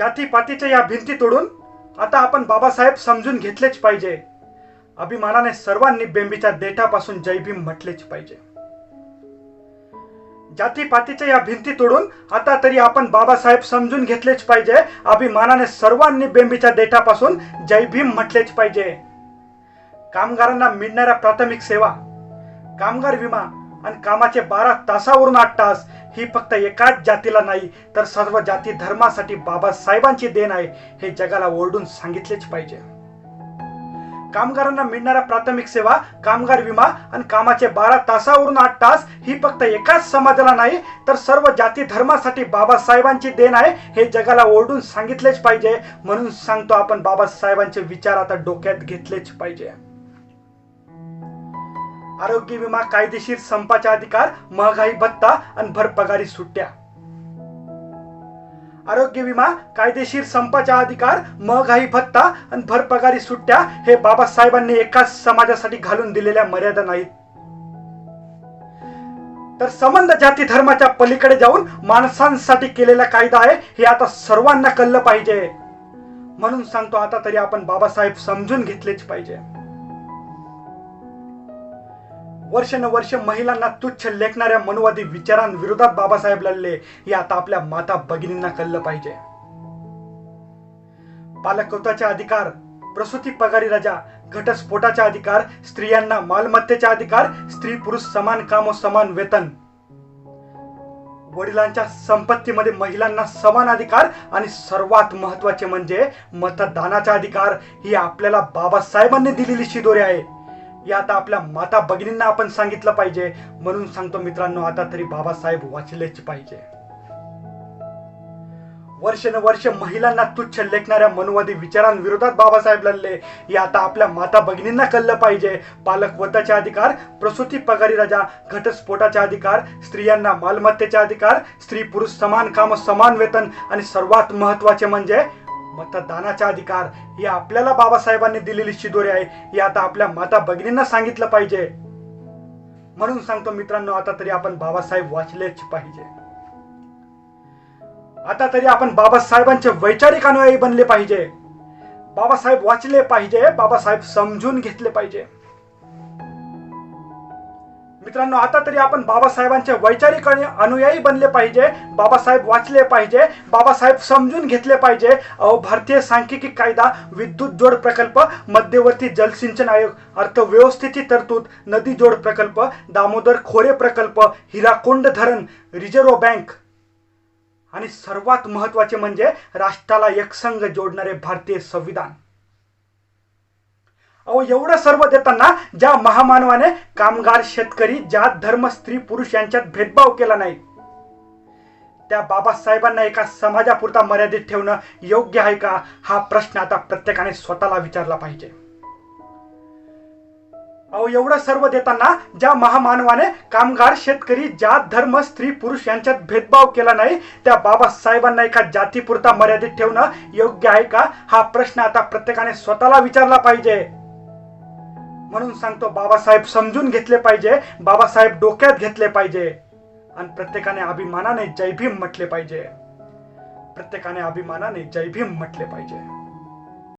जातीपातीच्या या भिंती तोडून आता आपण बाबासाहेब समजून घेतलेच पाहिजे. अभिमानाने सर्वांनी बेंबीच्या देठापासून जय भीम म्हटलेच पाहिजे. जातीपातीच्या या भिंती तोडून आता तरी आपण बाबासाहेब समजून घेतलेच पाहिजे. अभिमानाने सर्वांनी बेंबीच्या देठापासून जय भीम म्हटलेच पाहिजे. कामगारांना मिळणाऱ्या प्राथमिक सेवा कामगार विमा आणि कामाचे बारा तासावरून आठ तास ही फक्त एकाच जातीला नाही तर सर्व जाती धर्मासाठी बाबासाहेबांची देण आहे हे जगाला ओरडून सांगितलेच पाहिजे. कामगारांना मिळणाऱ्या प्राथमिक सेवा कामगार विमा आणि कामाचे बारा तासावरून आठ तास ही फक्त एकाच समाजाला नाही तर सर्व जाती धर्मासाठी बाबासाहेबांची देण आहे हे जगाला ओरडून सांगितलेच पाहिजे. म्हणून सांगतो आपण बाबासाहेबांचे विचार आता डोक्यात घेतलेच पाहिजे. आरोग्य विमा कायदेशीर संपाचा अधिकार महागाई भत्ता आणि भरपगारी सुट्ट्या. आरोग्य विमा कायदेशीर संपाचा अधिकार महागाई भत्ता आणि भरपगारी सुट्ट्या हे बाबासाहेबांनी एकाच समाजासाठी घालून दिलेल्या मर्यादा नाहीत. तर संबंध जाती धर्माच्या पलीकडे जाऊन माणसांसाठी केलेला कायदा आहे हे आता सर्वांना कळलं पाहिजे. म्हणून सांगतो आता तरी आपण बाबासाहेब समजून घेतलेच पाहिजे. वर्षानुवर्ष महिलांना तुच्छ लेखणाऱ्या मनुवादी विचारांविरोधात बाबासाहेब लढले हे आता आपल्या माता भगिनींना कळलं पाहिजे. पालकत्वाचे अधिकार प्रसूती पगारी रजा घटस्फोटाचा अधिकार स्त्रियांना मालमत्तेचा अधिकार स्त्री पुरुष समान काम व समान वेतन. वडिलांच्या संपत्तीमध्ये महिलांना समान अधिकार आणि सर्वात महत्त्वाचे म्हणजे मतदानाचा अधिकार ही आपल्याला बाबासाहेबांनी दिलेली शिदोरी आहे. या आता आपल्या माता भगिनींना आपण सांगितलं पाहिजे. म्हणून सांगतो मित्रांनो आता तरी बाबासाहेब वाचलेच पाहिजे. वर्षानुवर्ष महिलांना तुच्छ लेखणाऱ्या मनुवादी विचारांविरोधात बाबासाहेब लढले. हे आता आपल्या माता भगिनींना कळलं पाहिजे. पालक वताचे अधिकार प्रसूती पगारी रजा घटस्फोटाचे अधिकार स्त्रियांना मालमत्तेचा अधिकार स्त्री पुरुष समान काम समान वेतन आणि सर्वात महत्त्वाचे म्हणजे मतदानाचा अधिकार ही आपल्याला बाबासाहेबांनी दिलेली शिदोरी आहे हे आता आपल्या माता भगिनींना सांगितलं पाहिजे. म्हणून सांगतो मित्रांनो आता तरी आपण बाबासाहेब वाचलेच पाहिजे. आता तरी आपण बाबासाहेबांचे वैचारिक अनुयायी बनले पाहिजे. बाबासाहेब वाचले पाहिजे बाबासाहेब समजून घेतले पाहिजे. मित्रांनो आता तरी आपण बाबासाहेबांचे वैचारिक आणि अनुयायी बनले पाहिजे बाबासाहेब वाचले पाहिजे बाबासाहेब समजून घेतले पाहिजे. अहो भारतीय सांख्यिकी कायदा विद्युत जोड प्रकल्प मध्यवर्ती जलसिंचन आयोग अर्थव्यवस्थेची तरतूद नदी जोड प्रकल्प दामोदर खोरे प्रकल्प हिराकोंड धरण रिझर्व्ह बँक. आणि सर्वात महत्त्वाचे म्हणजे राष्ट्राला एकसंघ जोडणारे भारतीय संविधान. अहो एवढं सर्व देताना ज्या महामानवाने कामगार शेतकरी जात धर्म स्त्री पुरुष यांच्यात भेदभाव केला नाही त्या बाबासाहेबांना एका समाजापुरता मर्यादित ठेवणं योग्य आहे का? हा प्रश्न आता प्रत्येकाने स्वतःला विचारला पाहिजे. अहो एवढं सर्व देताना ज्या महामानवाने कामगार शेतकरी जात धर्म स्त्री पुरुष यांच्यात भेदभाव केला नाही त्या बाबासाहेबांना एका जातीपुरता मर्यादित ठेवणं योग्य आहे का? हा प्रश्न आता प्रत्येकाने स्वतःला विचारला पाहिजे. म्हणून सांगतो बाबासाहेब समजून घेतले पाहिजे बाबासाहेब डोक्यात घेतले पाहिजे. आणि प्रत्येकाने अभिमानाने जय भीम म्हटले पाहिजे. प्रत्येकाने अभिमानाने जय भीम म्हटले पाहिजे.